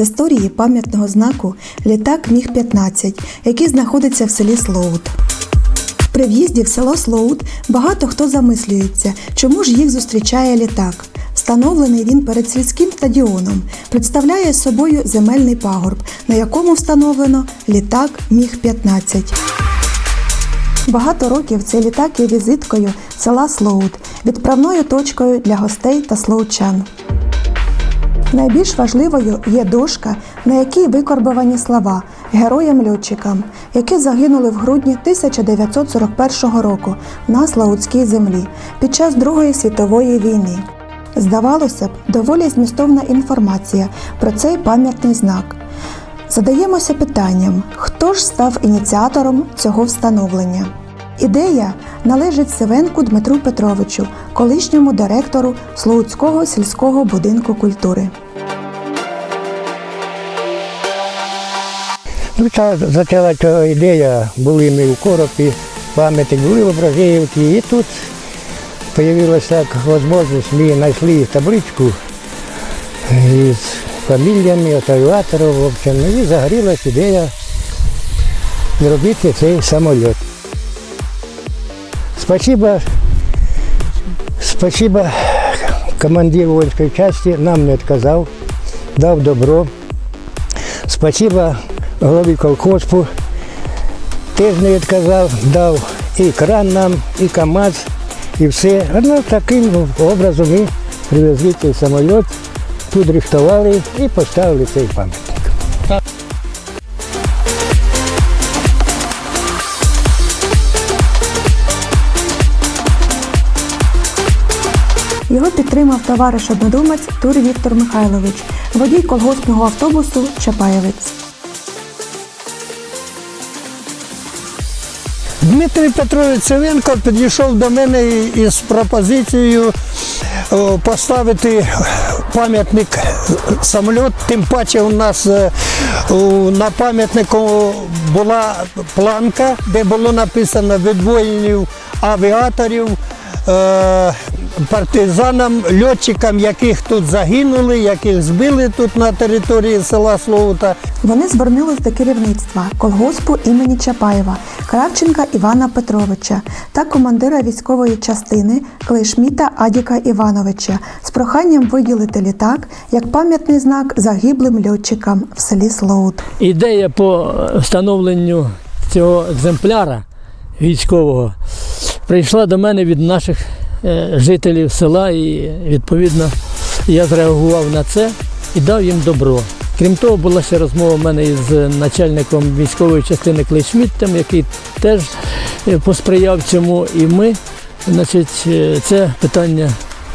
історії пам'ятного знаку літак Міг-15, який знаходиться в селі Слоут. При в'їзді в село Слоут багато хто замислюється, чому ж їх зустрічає літак. Встановлений він перед сільським стадіоном, представляє собою земельний пагорб, на якому встановлено літак Міг-15. Багато років цей літак є візиткою села Слоут, відправною точкою для гостей та слоучан. Найбільш важливою є дошка, на якій викорбовані слова героям-льотчикам, які загинули в грудні 1941 року на Слаутській землі під час Другої світової війни. Здавалося б, доволі змістовна інформація про цей пам'ятний знак. Задаємося питанням, хто ж став ініціатором цього встановлення. Ідея належить Севенку Дмитру Петровичу, колишньому директору Слоуцького сільського будинку культури. Ну, ця почала ця ідея, були ми у Коропі, пам'ятник, були в Ображеївці, і тут з'явилася можливість, ми знайшли табличку із фаміліями, в общем, і загорілась ідея зробити цей самоліт. Спасибо, спасибо командиру воинской части, нам не відказав, дав добро. Спасибо голові колхозу, теж не відказав, дав і кран нам, і КАМАЗ, і все. Ну, таким образом ми привезли цей самоліт, тут рихтували і поставили цей пам'ятник. Його підтримав товариш однодумець Тур Віктор Михайлович, водій колгоспного автобусу Чапаєвець. Дмитрий Петрович Севенко підійшов до мене із пропозицією поставити пам'ятник самоліт. Тим паче у нас е, на пам'ятнику була планка, де було написано відвоїнів авіаторів. Партизанам, льотчикам, яких тут загинули, яких збили тут на території села Словута. Вони звернулись до керівництва колгоспу імені Чапаєва, Кравченка Івана Петровича та командира військової частини Клейшміта Адіка Івановича з проханням виділити літак як пам'ятний знак загиблим льотчикам в селі Слоут. Ідея по встановленню цього екземпляра військового прийшла до мене від наших жителів села, і відповідно я зреагував на це і дав їм добро. Крім того, була ще розмова в мене із начальником військової частини Клейшміттем, який теж е, посприяв цьому. І ми значить, е, це питання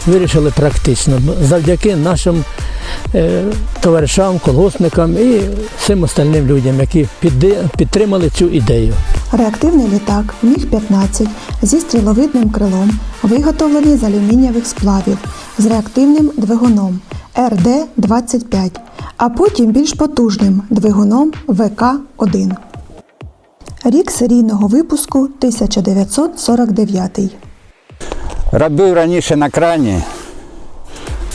вирішили практично завдяки нашим е, товаришам, колгоспникам і всім остальним людям, які підтримали цю ідею. Реактивний літак Міг-15 зі стріловидним крилом виготовлений з алюмінієвих сплавів з реактивним двигуном РД-25, а потім більш потужним двигуном ВК-1. Рік серійного випуску 1949. Робив раніше на крані,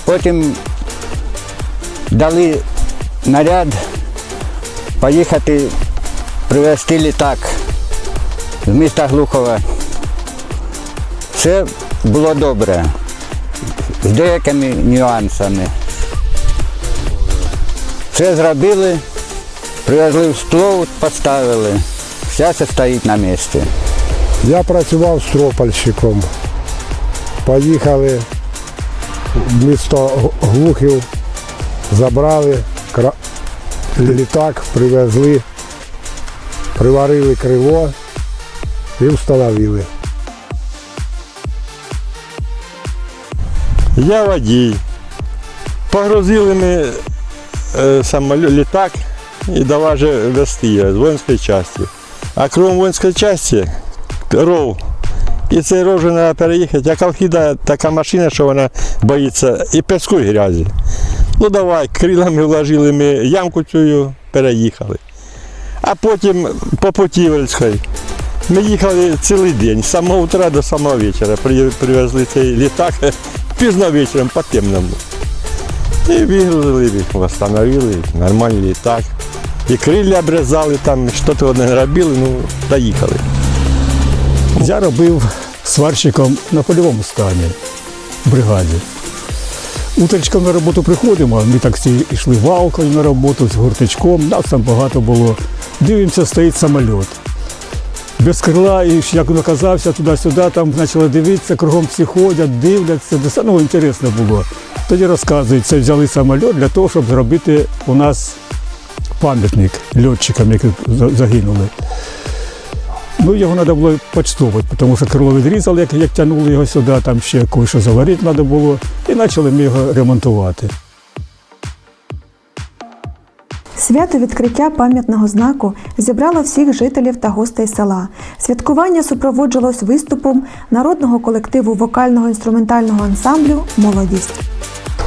потім дали наряд поїхати привезти літак з міста Глухова. Все було добре, з деякими нюансами. Все зробили, привезли в скло, поставили. Все це стоїть на місці. Я працював стропальщиком. Поїхали в місто Глухів, забрали кра- літак, привезли, приварили криво і встановили. Я водій. Погрузили ми е, самоліт, літак і давай вести його з воїнської частини. А крім воїнської частини ров. І цей ров вже треба переїхати. А колхіда така машина, що вона боїться і піску, і грязі. Ну давай, крилами вложили ми ямку цю, переїхали. А потім по Путівельській. Ми їхали цілий день, з самого утра до самого вечора. Привезли цей літак пізно вечором по темному. І вигрузили їх, встановили, нормальний літак. І крилля обрізали, там щось одне робили, ну, доїхали. Я робив сварщиком на польовому стані в бригаді. Утречком на роботу приходимо, ми так всі йшли валкою на роботу з гуртичком, нас там багато було. Дивимося, стоїть самоліт. Без крила, і як він оказався туди-сюди, там почали дивитися, кругом всі ходять, дивляться. Ну, інтересно було. Тоді розказують, це взяли самоліт для того, щоб зробити у нас пам'ятник льотчикам, які загинули. Ну, його треба було почтовувати, тому що крило відрізали, як, як тягнули його сюди, там ще кое-що заварити треба було, і почали ми його ремонтувати. Свято відкриття пам'ятного знаку зібрало всіх жителів та гостей села. Святкування супроводжувалось виступом народного колективу вокально-інструментального ансамблю Молодість.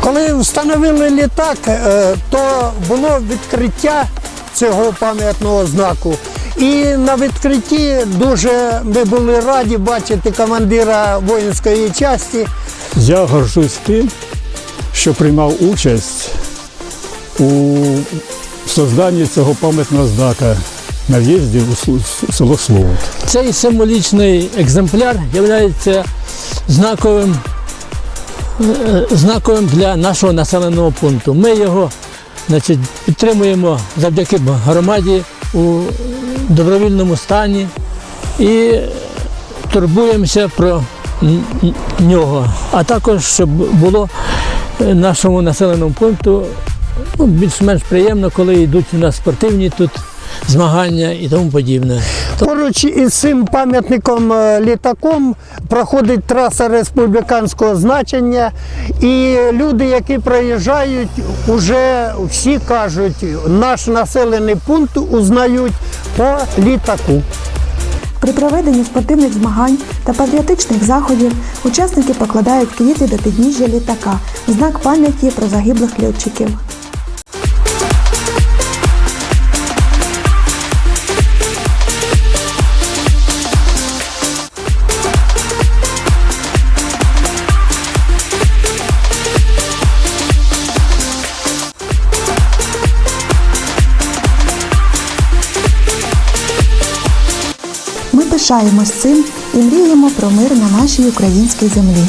Коли встановили літак, е, то було відкриття цього пам'ятного знаку. І на відкритті дуже ми були раді бачити командира воїнської частини. Я горжусь тим, що приймав участь у созданні цього пам'ятного знака на в'їзді у село Слово. Цей символічний екземпляр є знаковим, е, знаковим для нашого населеного пункту. Ми його значить, підтримуємо завдяки громаді у добровільному стані і турбуємося про нього. А також, щоб було е, нашому населеному пункту ну, більш-менш приємно, коли йдуть у нас спортивні тут змагання і тому подібне. Поруч із цим пам'ятником е, літаком проходить траса республіканського значення, і люди, які проїжджають, вже всі кажуть, наш населений пункт узнають по літаку. При проведенні спортивних змагань та патріотичних заходів учасники покладають квіти до підніжжя літака в знак пам'яті про загиблих льотчиків. Пишаємось цим і мріємо про мир на нашій українській землі.